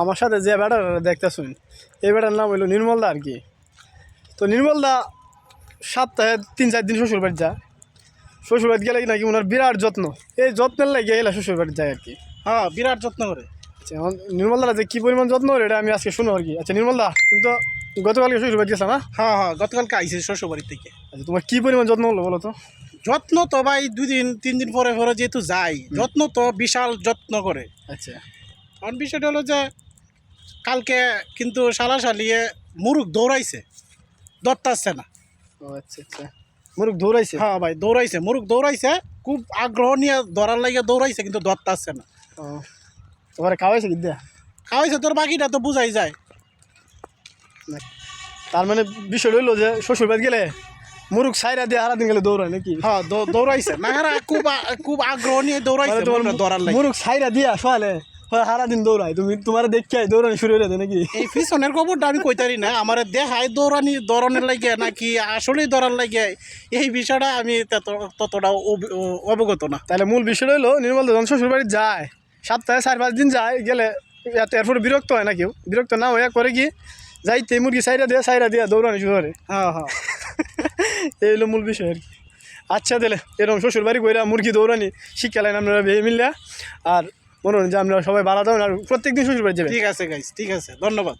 আমার সাথে যে ব্যাটার দেখতেছুন এই ব্যাটার নাম হইল নির্মলদা আর কি। তো নির্মলদা সপ্তাহে তিন চার দিন শ্বশুর বাড়ি যায়। শ্বশুর বাড়ি গেলে নাকি ওনার বিরাট যত্ন। এই যত্নের লাগে এলা শ্বশুর বাড়ি যায় আর কি। হ্যাঁ বিরাট যত্ন করে। আচ্ছা এখন নির্মলদা যে কী পরিমাণ যত্ন করে এটা আমি আজকে শুনো আর কি। আচ্ছা নির্মলদা তুমি তো গতকালকে শ্বশুর বাড়ি গেছো না? হ্যাঁ হ্যাঁ গতকালকে আইসি শ্বশুর বাড়ি থেকে। আচ্ছা তোমার কী পরিমাণ যত্ন হলো বলো তো? যত্ন তো ভাই দুই দিন তিন দিন পরে পরে যেহেতু যাই যত্ন তো বিশাল যত্ন করে। আচ্ছা। কারণ বিষয়টা হলো যে কালকে কিন্তু শালা শালিয়ে মুরুখ দৌড়াইছে দত্ত আসছে না। ও আচ্ছা আচ্ছা। মুরুখ দৌড়াইছে? হ্যাঁ ভাই দৌড়াইছে মুরুখ দৌড়াইছে খুব আগ্রহ নিয়ে ধরার লাগে দৌড়াইছে কিন্তু দত্ত আসছে না। ও। তোমার খাওয়াইছে কি দেয়া খাওয়াইছে তোর বাকিটা তো বুঝাই যায়। তার মানে বিষয় হইল যে শ্বশুর বাড়ি গেলে মুরুখ সাইরা দিয়ে আরা দিন গেলে দৌড়ায় নাকি? হ্যাঁ দৌ- দৌড়াইছে। না হেরা খুব খুব আগ্রহ নিয়ে দৌড়াইছে মানে তোমার ধরার লাগে মুরুখ সাইরা দিয়া সকালে হয় সারা দৌড়ায়। তুমি তোমার দেখে দৌড়ানি শুরু হয়ে নাকি? এই পিছনের খবরটা আমি কইতারি না আমার দেখায় দৌড়ানি দৌড়ানোর লাগে নাকি আসলেই দৌড়ার লাগে এই বিষয়টা আমি তত- ততটা অব- অবগত না। তাহলে মূল বিষয় হইল নির্মল যখন শ্বশুর বাড়ি যায়। সপ্তাহে চার পাঁচ দিন যায় গেলে এত এরপরে বিরক্ত হয় না কেউ। বিরক্ত না হয়ে করে কি যাইতে মুরগি সাইরা দিয়ে সাইরা দিয়ে দৌড়ানি শুরু করে। হ্যাঁ হ্যাঁ। এই হলো মূল বিষয় আর কি। আচ্ছা দিলে এরকম শ্বশুর বাড়ি কইরা মুরগি দৌড়ানি শিক্ষালেন আপনারা ভেবে মিললে। আর মনে হয় যে আমরা সবাই বাড়া থাকুন আর প্রত্যেকদিন শ্বশুর বাড়ি যাবে ঠিক আছে গাইস ঠিক আছে। ধন্যবাদ।